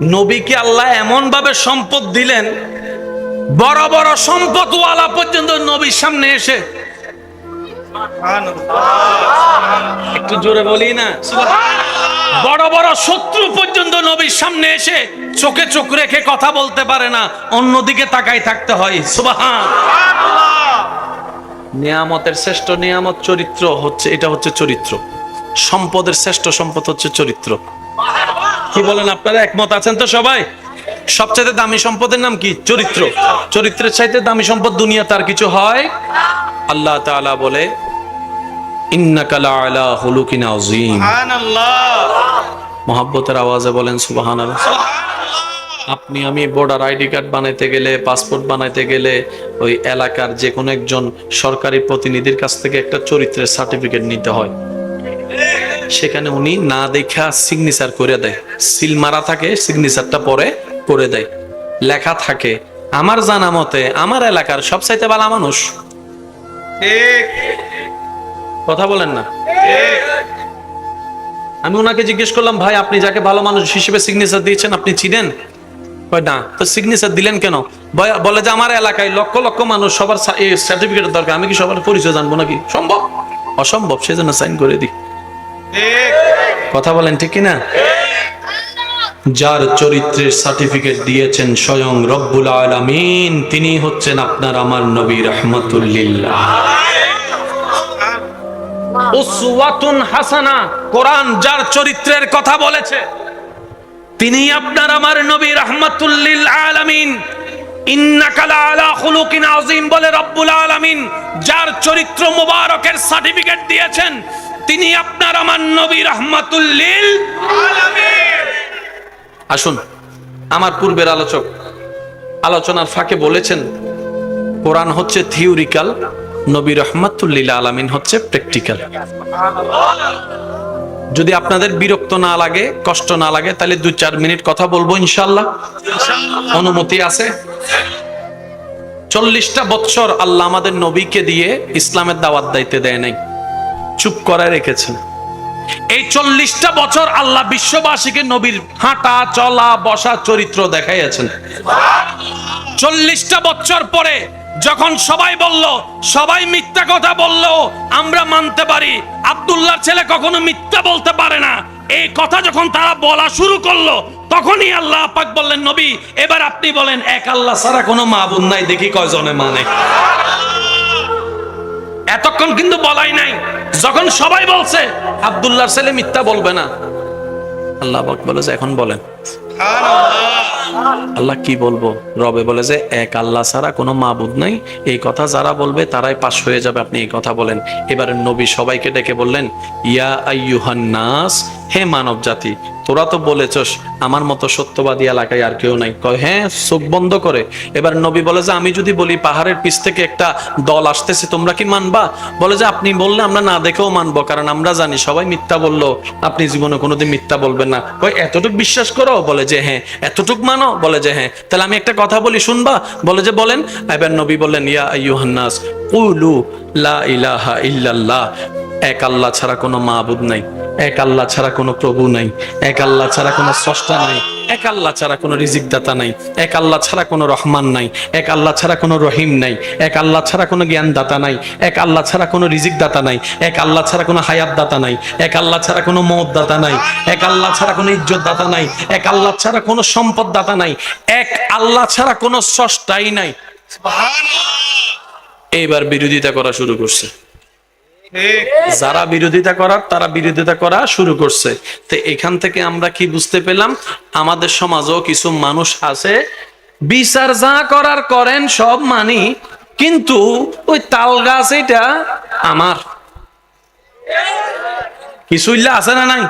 নবীকে আল্লাহ এমন ভাবে সম্পদ দিলেন, বড় বড় সম্পদওয়ালা পর্যন্ত নবীর সামনে এসে। একটু জোরে বলি না? বড় বড় শত্রু পর্যন্ত নবীর সামনে এসে চোখে চোখ রেখে কথা বলতে পারে না, অন্যদিকে তাকাই থাকতে হয়। নিয়ামতের শ্রেষ্ঠ নিয়ামত চরিত্র হচ্ছে, এটা হচ্ছে চরিত্র। সম্পদের শ্রেষ্ঠ সম্পদ হচ্ছে চরিত্র। কি বলেন আপনারা একমত আছেন তো সবাই? সবচেয়ে দামি সম্পদের নাম কি? চরিত্র। চরিত্রের চাইতে দামি সম্পদ দুনিয়া তার কিছু হয়? আল্লাহ তাআলা বলে মহাব্বতের আওয়াজে বলেন সুবহানাল্লাহ। আপনি আমি ভোটার আইডি কার্ড বানাইতে গেলে পাসপোর্ট বানাইতে গেলে ওই এলাকার যে কোনো একজন সরকারি প্রতিনিধির কাছ থেকে একটা চরিত্রের সার্টিফিকেট নিতে হয়। সেখানে উনি না দেখা সিগনেচার করে দেয়। সিল মারা থাকে সিগনেচারটা পরে করে দেয়। লেখা থাকে আমার জানা মতে আমার এলাকার সবচাইতে ভালো মানুষ। কথা বলেন না। আমি ওনাকে জিজ্ঞেস করলাম ভাই আপনি যাকে ভালো মানুষ হিসেবে সিগনেচার দিয়েছেন আপনি চিনেন? না। তো সিগনেচার দিলেন কেন? বলে যে আমার এলাকায় লক্ষ লক্ষ মানুষ সবার সার্টিফিকেটের দরকার। আমি কি সবার পরিচয় জানব নাকি? সম্ভব? অসম্ভব সেজন্য সাইন করে দিই। কথা বলেন, ঠিক কিনা? যার চরিত্রের সার্টিফিকেট দিয়েছেন স্বয়ং রব্বুল আলামিন, তিনি হচ্ছেন আপনার আমার নবী রহমতুল্লিল্লাহ উসওয়াতুন হাসানা, কোরআন যার চরিত্রের কথা বলেছে, তিনি আপনার আমার নবী রহমাতুল্লিল আলামিন। বলে রব্বুল আলামিন, যার চরিত্র মুবারকের সার্টিফিকেট দিয়েছেন তিনি আপনার আমার নবী রহমাতুল্লিল আসুন, আমার পূর্বের আলোচক আলোচনার ফাঁকে বলেছেন, কোরআন হচ্ছে থিওরিক্যাল, নবী রহমাতুল্লিল আলামিন হচ্ছে প্র্যাকটিক্যাল। যদি আপনাদের বিরক্ত না লাগে, কষ্ট না লাগে, তাহলে দু চার মিনিট কথা বলব ইনশাল্লাহ অনুমতি আছে? চল্লিশটা বৎসর আল্লাহ আমাদের নবীকে দিয়ে ইসলামের দাওয়াত দাইতে দেয় নাই। চুপ করায় রেখেছেন। এই চল্লিশটা বছর আল্লাহ বিশ্ববাসীকে নবীর হাঁটা, চলা, বসা চরিত্র দেখাইয়াছেন। চল্লিশটা বছর পরে যখন সবাই বলল, সবাই মিথ্যা কথা বলল, আমরা মানতে পারি, আব্দুল্লাহর ছেলে কখনো মিথ্যা বলতে পারে না। এই কথা যখন তারা বলা শুরু করল, তখনই আল্লাহ পাক বললেন, নবী, এবার আপনি বলেন, এক আল্লাহ ছাড়া কোনো মাবুদ নাই, দেখি কয়জনে মানে। এতক্ষণ কিন্তু বলাই নাই। যখন সবাই বলছে আবদুল্লাহ ছেলে মিথ্যা বলবে না। আল্লাহ বলে যে, এখন বলেন। আল্লাহ কি বলব? রবে বলে যে, এক আল্লাহ ছাড়া কোনো মাবুদ নাই। এই কথা যারা বলবে, তারাই পাশ হয়ে যাবে। আপনি এই কথা বলেন। এবারে নবী সবাইকে ডেকে বললেন, ইয়া আইয়ুহান নাস হে মানব জাতি, তোরা তো বলেছস, আমার মতো সত্যবাদী এলাকায় আর কেউ নাই। কয় হ্যাঁ চোখ বন্ধ করে। এবার নবী বলে যে, আমি যদি বলি, পাহাড়ের পিছ থেকে একটা দল আসতেছে, তোমরা কি মানবা? বলে যে, আপনি বললে আমরা না দেখেও মানবো, কারণ আমরা জানি সবাই মিথ্যা বলল। আপনি জীবনে কোনোদিন মিথ্যা বলবেন না। কয়, এতটুক বিশ্বাস করো? বলে যে হ্যাঁ। এতটুক মানো? বলে যে হ্যাঁ। তাহলে আমি একটা কথা বলি, শুনবা? বলে যে, বলেন। এবার নবী বললেন, ইয়া আইয়ুহান্নাস, কুলু লা ইলাহা ইল্লাল্লাহ। এক আল্লাহ ছাড়া কোনো মাবুদ নাই। এক আল্লাহ ছাড়া কোনো প্রভু নাই এক আল্লাহ ছাড়া কোনো স্রষ্টা নাই এক আল্লাহ ছাড়া কোনো রিজিক দাতা নাই এক আল্লাহ ছাড়া কোনো রহমান নাই এক আল্লাহ ছাড়া কোনো রহিম নাই এক আল্লাহ ছাড়া কোনো জ্ঞান দাতা নাই এক আল্লাহ ছাড়া কোনো রিজিক দাতা নাই এক আল্লাহ ছাড়া কোনো হায়াত দাতা নাই এক আল্লাহ ছাড়া কোনো মত দাতা নাই এক আল্লাহ ছাড়া কোনো ইজ্জত দাতা নাই এক আল্লাহ ছাড়া কোনো সম্পদ দাতা নাই এক আল্লাহ ছাড়া কোনো স্রষ্টাই নাই এইবার বিরোধিতা করা শুরু করছে যারা বিরোধিতা করার, তারা বিরোধিতা করা শুরু করছে। তো এখান থেকে আমরা কি বুঝতে পেলাম? আমাদের সমাজেও কিছু মানুষ আছে, বিচার যা করার করেন সব মানি, কিন্তু ওই তাল গাছ এটা আমার। কিছু ইল্লা আছে না নাই?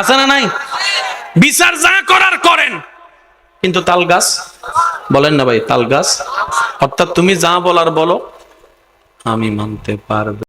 আছে না নাই? বিচার যা করার করেন। কিন্তু তাল গাছ, বলেন না ভাই, তাল গাছ। অর্থাৎ তুমি যা বলার বলো, আমি মানতে পারবে।